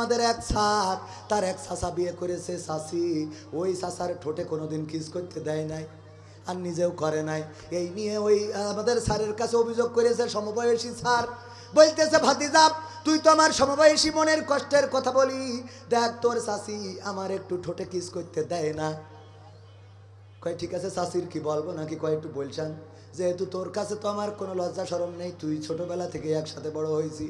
আমাদের এক স্যার তার এক চাষা বিয়ে করেছে চাষি ওই চাষার ঠোঁটে কোনোদিন কিস করতে দেয় নাই আর নিজেও করে নাই। এই নিয়ে ওই আমাদের স্যারের কাছে অভিযোগ করেছে সমবয়সী স্যার। বলতেছে, ভাতিজা, তুই তো আমার সমবয়সী মনের কষ্টের কথা বলি। দেখ, তোর চাষি আমার একটু ঠোঁটে কিস করতে দেয় না। কয়, ঠিক আছে শাশির কি বলব নাকি কয়, একটু বলছেন যেহেতু তোর কাছে তো আমার কোনো লজ্জা সরম নেই, তুই ছোটবেলা থেকে একসাথে বড় হয়েছি।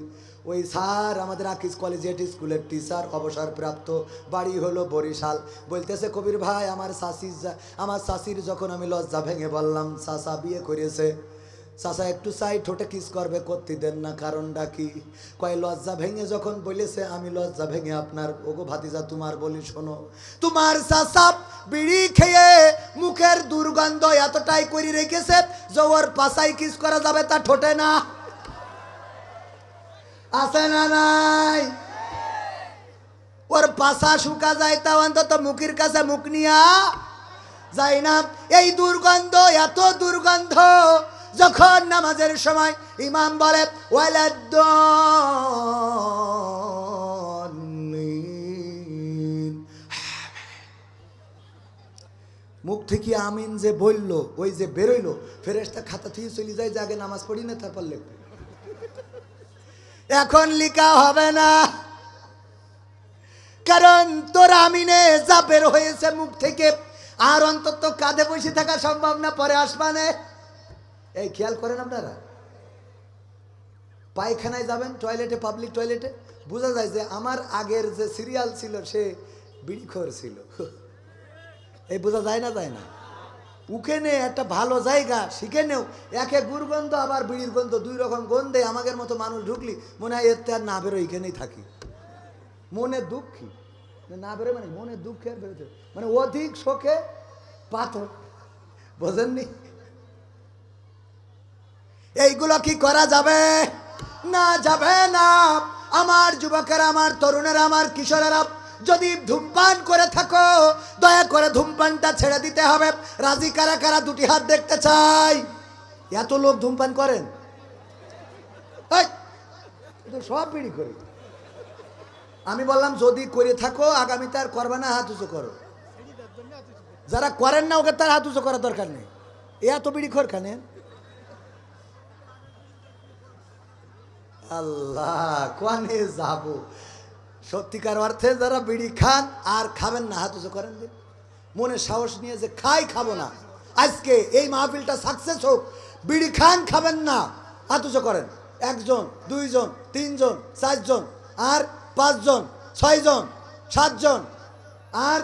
ওই স্যার আমাদের আকিস কলেজিয়েট স্কুলের টিচার অবসরপ্রাপ্ত, বাড়ি হলো বরিশাল। বলতেছে, কবির ভাই, আমার শাশির আমার শাশির যখন আমি লজ্জা ভেঙে বললাম চাষা বিয়ে করেছে। চাষা একটু চাই, ঠোঁটে কিস করবে, করতে দেন না, কারণটা কি? কয়, লজ্জা ভেঙে যখন বলেছে, আমি লজ্জা ভেঙে আপনার, ওগো ভাতিজা, তোমার বলি শোনো। তোমার চাষা বিড়ি খেয়ে মুখের দুর্গন্ধ এতটাই করে রেখেছে যে ওর পাশাই কিস করা যাবে তা ঠোঁটে না। আছে না নাই? ওর পাশা শুকা যায় তা অন্তত মুখের কাছে মুখ নিয়া যায় না। এই দুর্গন্ধ, এত দুর্গন্ধ, যখন নামাজের সময় ইমাম বলে ওয়ালাদ্দল্লিন। মুখ থেকে আমিন যে বলল, ওই যে বেরোইলো, ফেরেশতা খাতা থেকে চলে যায় যে আগে নামাজ পড়ি না, তারপর লিখবে। এখন লিখা হবে না। কারণ তোর আমিনে যা বের হয়েছে মুখ থেকে, আর অন্তত কাঁধে বসে থাকা সম্ভব না, পরে আসবানে এই, খেয়াল করেন আপনারা। পায়খানায় যাবেন, টয়লেটে, পাবলিক টয়লেটে, বোঝা যায় যে আমার আগের যে সিরিয়াল ছিল, সে বিড়িখোর ছিল। এই বোঝা যায় না যায় না? উখেনে একটা ভালো জায়গা, শিখে নেও। একে গুরগন্ধ, আবার বিড়ির গন্ধ, দুই রকম গন্ধে আমাদের মতো মানুষ ঢুকলি, মনে হয় এর তো আর না বেরো এখানেই থাকি। মনে দুঃখী। না বেরো মানে মনে দুঃখে আর বেরোতে মানে অধিক শোকে পাথর। বোঝেননি? এইগুলো কি করা যাবে? না যাবে না। আমার যুবকেরা, আমার তরুণেরা, আমার কিশোরেরা যদি ধূমপান করে থাকো, দয়া করে ধূমপানটা ছেড়ে দিতে হবে। রাজি কারা কারা দুটি হাত দেখতে চাই? এত লোক ধূমপান করেন। সব বিড়ি করি। আমি বললাম, যদি করে থাকো আগামীতে আর করবে না হাত উঁচু করো। যারা করেন না, ওকে তার হাত উঁচু করার দরকার নেই। এ এত বিড়ি খোর খানে আল্লাহ কোয়ানে যাব? সত্যিকার অর্থে যারা বিড়ি খান আর খাবেন না, হাত উঁচু করেন মনে সাহস নিয়ে যে খাই, খাব না। আজকে এই মাহফিলটা সাকসেস হোক। বিড়ি খান, খাবেন না, হাত উঁচু করেন। একজন, দুইজন, তিনজন, চারজন, আর পাঁচজন, ছয়জন, সাতজন, আর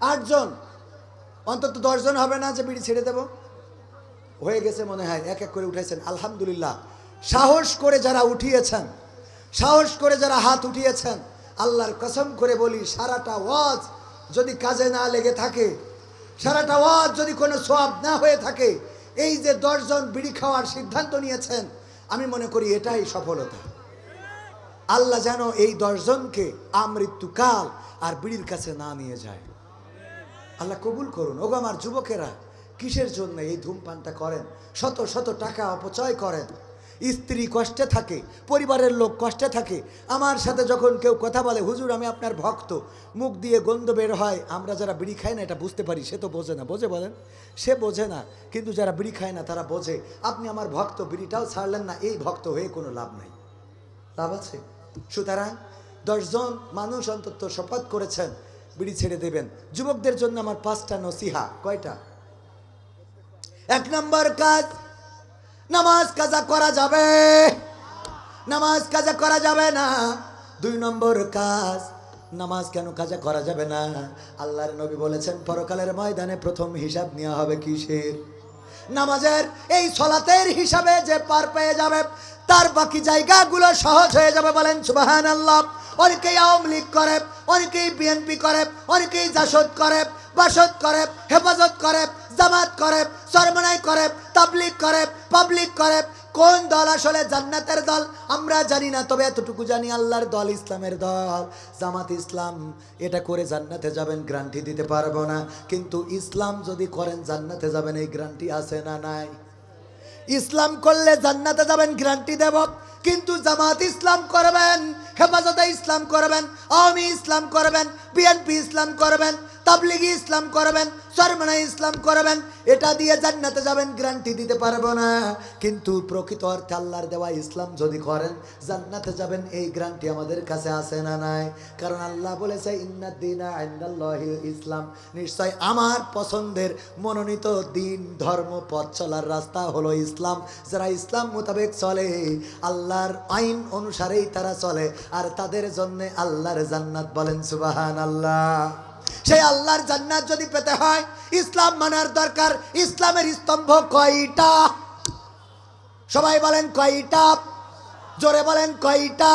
আটজন। অন্তত দশজন হবে না যে বিড়ি ছেড়ে দেবো? হয়ে গেছে মনে হয়, এক এক করে উঠেছেন। আলহামদুলিল্লাহ। সাহস করে যারা উঠিয়েছেন, সাহস করে যারা হাত উঠিয়েছেন আল্লাহর কসম করে বলি, সারাটা ওয়াজ যদি কাজে না লেগে থাকে, সারাটা ওয়াজ যদি কোনো সোয়াব না হয়ে থাকে, এই যে দশজন বিড়ি খাওয়ার সিদ্ধান্ত নিয়েছেন, আমি মনে করি এটাই সফলতা। আল্লাহ যেন এই দশজনকে আমৃত্যুকাল আর বিড়ির কাছে না নিয়ে যায়। আল্লাহ কবুল করুন। ওগো আমার যুবকেরা, কিসের জন্য এই ধূমপানটা করেন? শত শত টাকা অপচয় করেন। স্ত্রী কষ্টে থাকে, পরিবারের লোক কষ্টে থাকে। আমার সাথে যখন কেউ কথা বলে, হুজুর, আমি আপনার ভক্ত। মুখ দিয়ে গন্ধ বের হয়। আমরা যারা বিড়ি খাই না, এটা বুঝতে পারি, সে তো বোঝে না। বোঝে বলেন? সে বোঝে না। কিন্তু যারা বিড়ি খায় না, তারা বোঝে, আপনি আমার ভক্ত, বিড়িটাও ছাড়লেন না, এই ভক্ত হয়ে কোনো লাভ নাই। লাভ আছে? সুতরাং দশজন মানুষ অন্তত শপথ করেছেন, বিড়ি ছেড়ে দেবেন। যুবকদের জন্য আমার পাঁচটা নসিহা। কয়টা? এক নম্বর কাজ নামাজ কাজা করা যাবে? নামাজ কাজা করা যাবে না? দুই নম্বর কাজ, নামাজ কেন কাজা করা যাবে না? আল্লাহর নবী বলেছেন, পরকালের ময়দানে প্রথম হিসাব নেওয়া হবে কিসের? নামাজের, এই সলাতের হিসাবে যে পার পেয়ে যাবে, তার বাকি জায়গাগুলো সহজ হয়ে যাবে বলেন সুবাহান আল্লাহ অনেকেই আওয়ামী লীগ করে, অনেকেই বিএনপি করে, অনেকেই জাসদ করে, বাসদ করে, হেফাজত করে জামাত করে, সরমনাই করে তাবলিক করে, পাবলিক করে, কোন দল আসলে জান্নাতের দল? আমরা জানি না, তবে এতটুকু জানি আল্লাহর দল ইসলামের দল। জামাত ইসলাম, এটা করে জান্নাতে যাবেন গ্রান্টি দিতে পারব না। কিন্তু ইসলাম যদি করেন, জান্নাতে যাবেন, এই গ্রান্টি আছে না নাই? ইসলাম করলে জান্নাতে যাবেন, গ্যারান্টি দেব। কিন্তু জামাত ইসলাম করবেন, হেফাজতে ইসলাম করবেন, আওয়ামী ইসলাম করবেন, বিএনপি ইসলাম করবেন তাবলিগি ইসলাম করবেন সরমনা ইসলাম করবেন, এটা দিয়ে জান্নাতে যাবেন, গ্যারান্টি দিতে পারব না। কিন্তু প্রকৃত অর্থে আল্লাহর দেওয়া ইসলাম যদি করেন, জান্নাতে যাবেন, এই গ্যারান্টি আমাদের কাছে আছে না নাই। কারণ আল্লাহ বলেছে ইসলাম। নিশ্চয় আমার পছন্দের মনোনীত দিন ধর্ম, পথ চলার রাস্তা হলো ইসলাম। যারা ইসলাম মোতাবেক চলে, আল্লাহর আইন অনুসারেই তারা চলে। আর তাদের জন্য আল্লাহর জান্নাত বলেন সুবাহান আল্লাহ সেই আল্লাহর জান্নাত যদি পেতে হয়, ইসলাম মানার দরকার। ইসলামের স্তম্ভ কয়টা? সবাই বলেন কয়টা? জোরে বলেন কয়টা?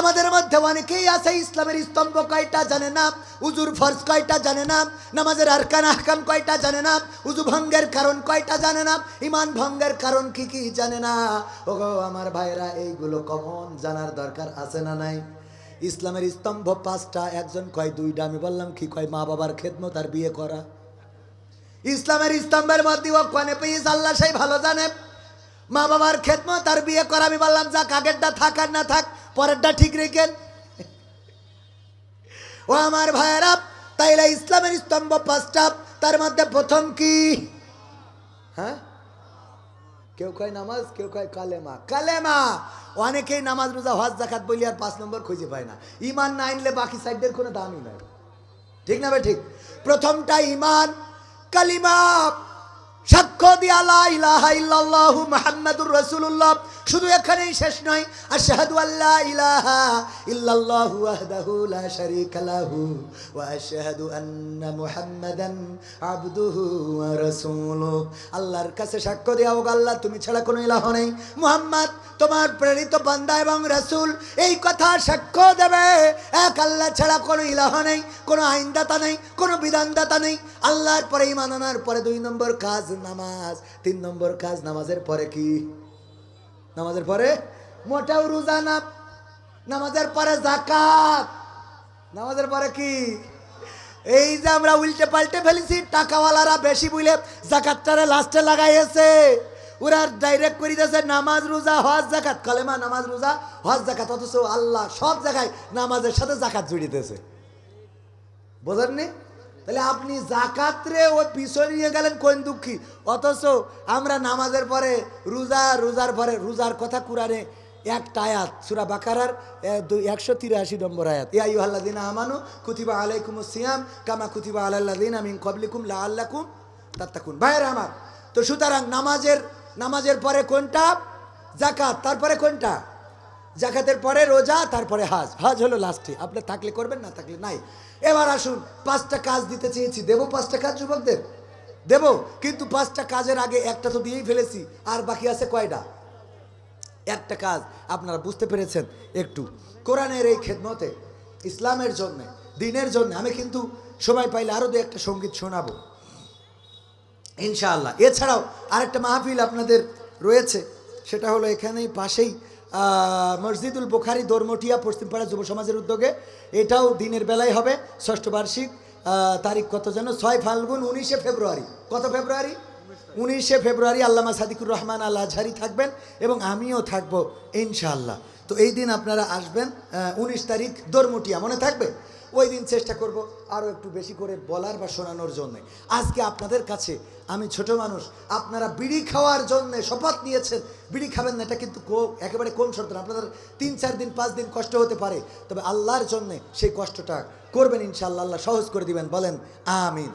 আমাদের মধ্যে অনেকেই আছে, ইসলামের স্তম্ভ কয়টা জানে না, উজুর ফরজ কয়টা জানে না, নামাজের আরকান আহকাম কয়টা জানে না, উজু ভঙ্গের কারণ কয়টা জানে না ইমান ভঙ্গের কারণ কি কি জানে না? ওগো, আমার ভাইরা এইগুলো কমন জানার দরকার আছে না নাই? ইসলামের স্তম্ভ পাঁচটা, একজন কয় দুইটা, আমি বললাম, কি কয়, মা বাবার খেদমত আর বিয়ে করা? ইসলামের স্তম্ভের মধ্যে ও কনে পেয়েছে, আল্লাহ সেই ভালো জানে। মা বাবার খেদমত আর বিয়ে করা, আমি বললাম, যাক, আগেরটা থাক আর না থাক, পরেরটা ঠিক রেখেন ও আমার ভাইয়েরা, তাইলে ইসলামের স্তম্ভ পাঁচটা, তার মধ্যে প্রথম কি? হ্যাঁ? কেউ কয় নামাজ, কেউ কয় কালেমা। কালেমা! অনেকেই নামাজ, রোজা, হজ জাকাত বলি আর পাঁচ নম্বর খুঁজে পায় না। ইমান না আনলে বাকি সাইডদের কোনো দামই নাই। ঠিক না ভাই, ঠিক? প্রথমটা ইমান কালিমা সাক্ষ্য দিয়া শুধু এখানেই শেষ নয় ইলাহা ইল্লাল্লাহু ওয়াহদাহু লা শারীকা লাহু ওয়া আশহাদু আন্না মুহাম্মাদান আবদুহু ওয়া আল্লাহর কাছে সাক্ষ্য দেওয়া হোক আল্লাহ, তুমি ছাড়া কোনো ইলাহ নেই। মুহাম্মদ, তোমার প্রেরিত বান্দা এবং রাসূল, এই কথা সাক্ষ্য দেবে। এক আল্লাহ ছাড়া কোনো ইলাহ নেই, কোনো আইনদাতা নেই, কোনো বিধানদাতা নেই। আল্লাহর পরে ইমান আনার পরে দুই নম্বর কাজ নামাজ, তিন নম্বর কাজ নামাজের পরে কি? নামাজের পরে মোটেও রোজা না, নামাজের পরে জাকাত নামাজের পরে কি? এই যে আমরা উল্টে পাল্টে ফেলেছি, টাকাওয়ালারা বেশি বুঝলে জাকাতটারে লাস্টে লাগাইছে ওরা ডাইরেক্ট করে দিয়েছে নামাজ রোজা, হজ জাকাত কলেমা নামাজ রোজা, হজ জাকাত অথচ আল্লাহ সব জায়গায় নামাজের সাথে জাকাত জুড়িতেছে। দিয়েছে বোঝেননি? তাহলে আপনি জাকাতরে ও পিছনে নিয়ে গেলেন কোন দুঃখী? অথচ আমরা নামাজের পরে রোজা, রোজার পরে, রোজার কথা কুরানে একটা আয়াত, সুরা বাকারার একশো তিরাশি নম্বর আয়াত। ইয়া ইউহাল্লাদিন আমানু কুতিবা আলাইকুম সিয়াম কামা কুতিবা আলাল্লাদিন আমিন কবলিকুম লা আল্লাকুম তাত্তাকুন। ভাইয়ের আমার, তো সুতরাং নামাজের নামাজের পরে কোনটা? জাকাত। তারপরে কোনটা? জাকাতের পরে রোজা, তারপরে হাজ। হাজ হলো লাস্টে আপনি থাকলে করবেন, না থাকলে নাই। এবার আসুন, পাঁচটা কাজ দিতে চেয়েছি। দেবো পাঁচটা কাজ, যুবকদের? দেবো, কিন্তু পাঁচটা কাজের আগে একটা তো দিয়েই ফেলেছি। আর বাকি আছে কয়টা? একটা কাজ, আপনারা বুঝতে পেরেছেন একটু। কোরআনের এই খেদমতে, ইসলামের জন্য, দিনের জন্য, আমি কিন্তু সময় পাইলে আরও দু একটা সংগীত শোনাবো। ইনশাআল্লাহ। এছাড়াও আরেকটা মাহফিল আপনাদের রয়েছে। সেটা হলো এখানেই পাশেই মসজিদুল বোখারি, দরমটিয়া, পশ্চিমপাড়া যুব সমাজের উদ্যোগে। এটাও দিনের বেলায় হবে, ষষ্ঠ বার্ষিক তারিখ কত যেন? ছয় ফাল্গুন, উনিশে ফেব্রুয়ারি। কত ফেব্রুয়ারি? উনিশে ফেব্রুয়ারি আল্লামা সাদিকুর রহমান আল আজহারি থাকবেন এবং আমিও থাকব ইনশাআল্লাহ। তো এই দিন আপনারা আসবেন উনিশ তারিখ দোরমটিয়া। মনে থাকবে? ওই দিন চেষ্টা করব আরও একটু বেশি করে বলার বা শোনানোর জন্যে। আজকে আপনাদের কাছে, আমি ছোট মানুষ, আপনারা বিড়ি খাওয়ার জন্যে শপথ নিয়েছেন। বিড়ি খাবেন না, এটা কিন্তু একেবারে কোন শর্ত না, আপনাদের তিন, চার দিন, পাঁচ দিন কষ্ট হতে পারে। তবে আল্লাহর জন্যে সেই কষ্টটা করবেন, ইনশাআল্লাহ, আল্লাহ সহজ করে দিবেন, বলেন, আমিন।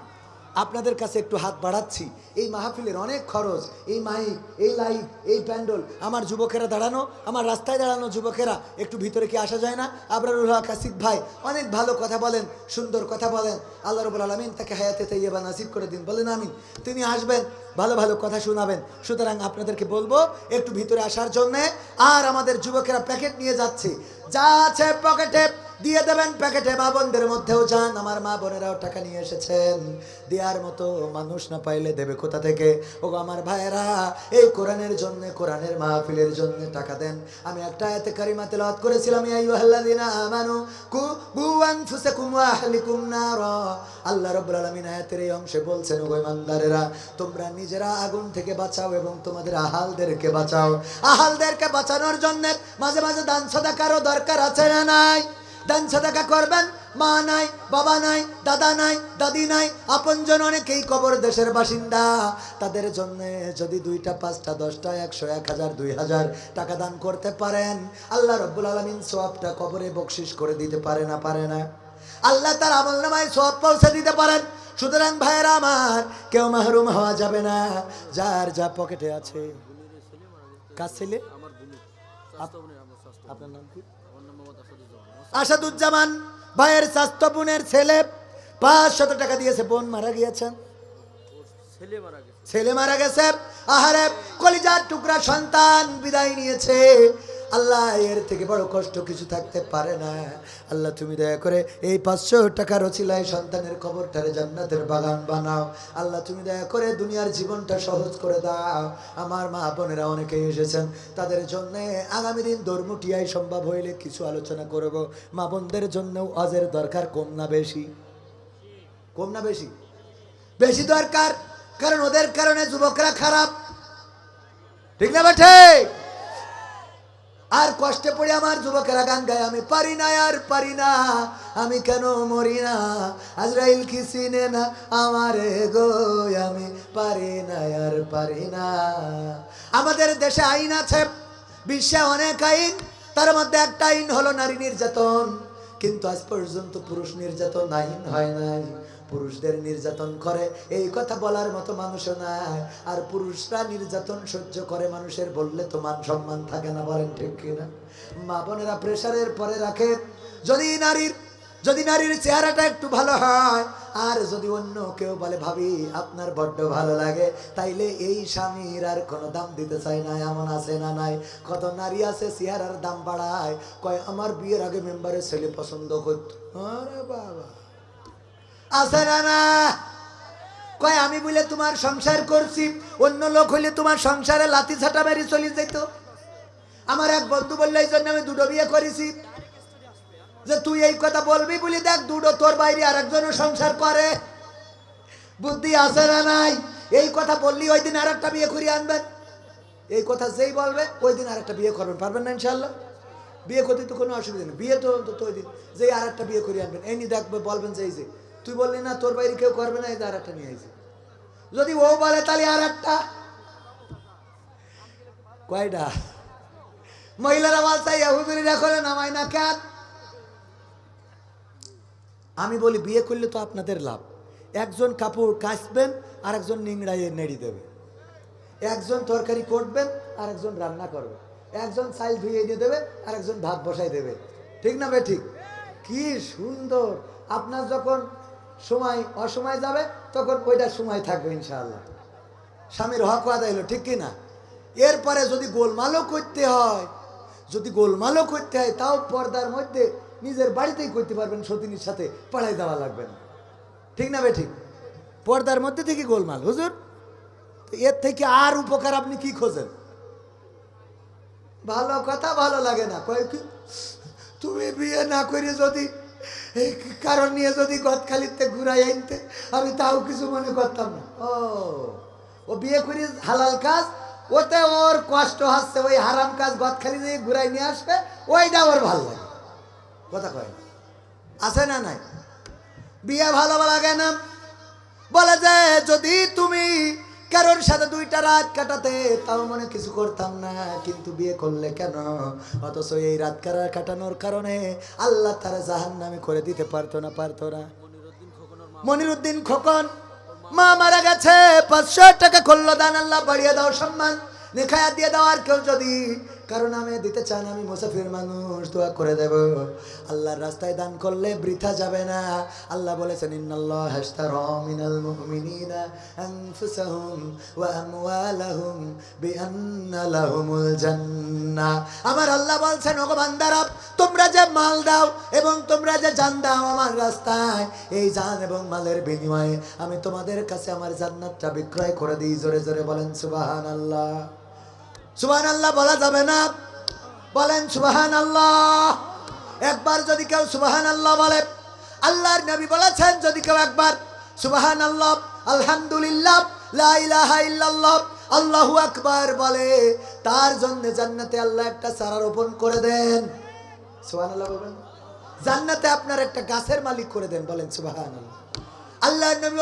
আপনাদের কাছে একটু হাত বাড়াচ্ছি। এই মাহফিলের অনেক খরচ, এই মাইক, এই লাইট, এই প্যান্ডল, আমার যুবকেরা দাঁড়ানো, আমার রাস্তায় দাঁড়ানো যুবকেরা, একটু ভিতরে কি আসা যায় না? আবরারুল হক, আসিফ ভাই, অনেক ভালো কথা বলেন, সুন্দর কথা বলেন। আল্লাহ রবুল আলমিন তাকে হায়াতে তাইয়েবা নাসিব করে দিন। বলেন আমিন। তিনি আসবেন, ভালো ভালো কথা শোনাবেন। সুতরাং আপনাদেরকে বলব, একটু ভিতরে আসার জন্যে আর আমাদের যুবকেরা প্যাকেট নিয়ে যাচ্ছে। যা আছে পকেটে দিয়ে দেবেন প্যাকেটে মা বোনদের মধ্যেও যান। আমার মা বোনেরাও টাকা নিয়ে এসেছেন। দেওয়ার মতো মানুষ না পাইলে দেবে কোথা থেকে? ও আমার ভাইয়েরা, এই কোরআনের জন্য, কোরআনের মাহফিলের জন্য টাকা দেন। আমি একটা এতে কারিমা তেলাওয়াত করেছিলাম, ইয়া আইয়ুহাল্লাযিনা আমানু কুবু আনফুসাকুম ওয়া আহলিকুম আল্লাহ রাব্বুল আলামিন আয়াতের এই অংশে বলছেন, ওগো ইমানদারেরা, তোমরা নিজেরা আগুন থেকে বাঁচাও এবং তোমাদের আহালদেরকে বাঁচাও। আহালদেরকে বাঁচানোর জন্য মাঝে মাঝে দান সদাকারও দরকার আছে না নাই? দান সদাকা করবেন। মা নাই বাবা নাই দাদা নাই দাদি নাই আপনজন অনেকেই কবর দেশের বাসিন্দা। তাদের জন্য যদি দুইটা পাঁচটা দশটা একশো এক হাজার দুই হাজার টাকা দান করতে পারেন। আল্লাহ রব্বুল আলমিন সোয়াবটা কবরে বকশিস করে দিতে পারে না পারে না। আল্লাহ তার আমল নামায় সোয়াব পৌঁছে দিতে পারেন। সুতরাং ভাইয়ের আমার কেউ মাহরুম হওয়া যাবে না। যার যা পকেটে আছে। কাজ ছেলে? আপনার নাম কি? আসাদুজ্জামান ভাইয়ের স্বাস্থ্য বোনের ছেলে পাঁচশত টাকা দিয়েছে বোন মারা গিয়েছেন ছেলে মারা গেছে। ছেলে মারা গেছে আহারে কলিজার টুকরা সন্তান বিদায় নিয়েছে। আল্লাহ এর থেকে বড় কষ্ট কিছু থাকতে পারে না। আল্লাহ তুমি দয়া করে এই পাঁচশো টাকার রচিলায় সন্তানের খবরটারে জান্নাতের বাগান বানাও। আল্লাহ তুমি দয়া করে দুনিয়ার জীবনটা সহজ করে দাও। আমার মা বোনেরা অনেকেই এসেছেন, তাদের জন্য আগামী দিন ধর্মটিয়াই সম্ভব হইলে কিছু আলোচনা করব। মা বোনদের জন্যও আজের দরকার কম না বেশি? কম না বেশি? বেশি দরকার, কারণ ওদের কারণে যুবকরা খারাপ। ঠিক না বা বেঠে আর কষ্টে পড়ে আমার যুবকেরা গান গায়, আমি পারি না, আর পারি না, আমি কেন মরি না? আজরাইল কি চিনে না আমারে গো, আমি পারি না, আর পারি না। আমাদের দেশে আইন আছে, বিশ্বে অনেক আইন, তার মধ্যে একটা আইন হলো নারী নির্যাতন। কিন্তু আজ পর্যন্ত পুরুষ নির্যাতন আইন হয় নাই। পুরুষদের নির্যাতন করে, এই কথা বলার মতো মানুষও নাই। আর পুরুষরা নির্যাতন সহ্য করে, মানুষের বললে তো মান সম্মান থাকে না, বলেন ঠিক কিনা? মা বোনেরা প্রেশারের পরে রাখে যদি নারীর যদি নারীর চেহারাটা একটু ভালো হয়, আর যদি অন্য কেউ বলে, ভাবি, আপনার বড্ড ভালো লাগে, তাইলে এই স্বামীর আর কোনো দাম দিতে চায় না, এমন আছে না নাই? কত নারী আছে, চেহারার দাম বাড়ায়, কয়, আমার বিয়ের আগে মেম্বারের ছেলে পছন্দ করতো। আরে বাবা। আছে না না? কয়, আমি বলে তোমার সংসার করছি, অন্য লোক হইলে তোমার সংসারে লাতি ছাটা মেরে চলে যেত। আমার এক বন্ধু বলল, এই জন্য আমি দুটো বিয়ে করেছি। যে তুই এই কথা বলবি বলি দেখ, দুটো তোর বাইরে আরেকজনও সংসার করে। বুদ্ধি আছে না নাই? এই কথা বললি, ওই দিন আর একটা বিয়ে করিয়ে আনবেন। এই কথা যেই বলবে, ওই দিন আর একটা বিয়ে করবেন। পারবেন না ইনশাল্লাহ বিয়ে করতে তো কোনো অসুবিধা নেই। বিয়ে তো অন্তত ওই দিন যেই আর একটা বিয়ে করিয়ে আনবেন। এই নিয়ে দেখবে, বলবেন যে এই যে তুই বললি, না, তোর বাইরে কেউ করবে না, এই আর একটা নিয়ে আইছে। যদি ও বলে, তাহলে আর একটা কয়টা? মহিলারা বলছে হুজুরিরা করে নামাই না কেন? আমি বলি, বিয়ে করলে তো আপনাদের লাভ। একজন কাপড় কাচবেন আর একজন নিংড়াইয়ে নেড়ি দেবে। একজন তরকারি করবেন আর একজন রান্না করবে। একজন চাল ধুয়ে এনে দেবে আর একজন ভাত বসাই দেবে। ঠিক না বে ঠিক? কি সুন্দর! আপনার যখন সময় অসময় যাবে, তখন ওইটা সময় থাকবে ইনশাআল্লাহ। স্বামীর হক আদায় হলো, ঠিক কি না এরপরে যদি গোলমালও করতে হয়, যদি গোলমালও করতে হয়, তাও পর্দার মধ্যে নিজের বাড়িতেই করতে পারবেন সতিনীর সাথে পাড়াই দেওয়া লাগবে না। ঠিক না বে ঠিক পর্দার মধ্যে থেকে গোলমাল, হুজুর? এর থেকে আর উপকার আপনি কি খোঁজেন? ভালো কথা ভালো লাগে না। কয় কি? তুমি বিয়ে না করে যদি কারণ নিয়ে যদি গদখালিতে ঘুরাই আনতে আমি তাও কিছু মনে করতাম না। ও ও বিয়ে করে হালাল কাজ, ওতে ওর কষ্ট হচ্ছে ওই হারাম কাজ গদখালি দিয়ে ঘুরাই নিয়ে আসবে, ওইটা ওর ভালো লাগে। কথা কয়। আছে না নাই? বিয়ে ভালো লাগে না বলে যে, যদি তুমি কারোর সাথে দুইটা রাত কাটাতে, তাও মনে কিছু করতাম না। কিন্তু বিয়ে করলে কেন? অথচ এই রাত কারা কাটানোর কারণে আল্লাহ তারা জাহান নামে করে দিতে পারতো না পারতো না। মনিরুদ্দিন খোকন, মা মারা গেছে, পাঁচশো টাকা করল দান আল্লাহ বাড়িয়ে দাও সম্মান। নিখায়া দিয়ে দাও আর কেউ যদি কারণ আমি দিতে চান আমি মুসাফির মানুষ, দোয়া করে দেব। আল্লাহর রাস্তায় দান করলে বৃথা যাবে না। আল্লাহ বলেছেন, ইন্নাল্লাহ হাশতারা মিনাল মুমিনিনা আনফুসাহুম ওয়া আমওয়ালাহুম বিআন্না জান্নাহ আমার আল্লাহ বলছেন, ওগো বান্দারা তোমরা যে মাল দাও এবং তোমরা যে জান দাও আমার রাস্তায়, এই জান এবং মালের বিনিময়ে আমি তোমাদের কাছে আমার জান্নাতটা বিক্রয় করে দিই। জোরে জোরে বলেন, সুবহানাল্লাহ। সুবহান আল্লাহ বলা যাবে না। বলেন সুবাহান আল্লাহ একবার যদি কেউ সুবহান আল্লাহ বলে, আল্লাহর নবী বলেছেন যদি কেউ একবার সুবাহান আল্লাহ আলহামদুলিল্লাহ, লা ইলাহা ইল্লাল্লাহ, আল্লাহু আকবার বলে, তার জন্য জান্নাতে আল্লাহ একটা চারা রোপণ করে দেন। সুবহানাল্লাহ বলবেন? জান্নাতে আপনার একটা গাছের মালিক করে দেন, বলেন সুবহানাল্লাহ। আল্লাহর নবী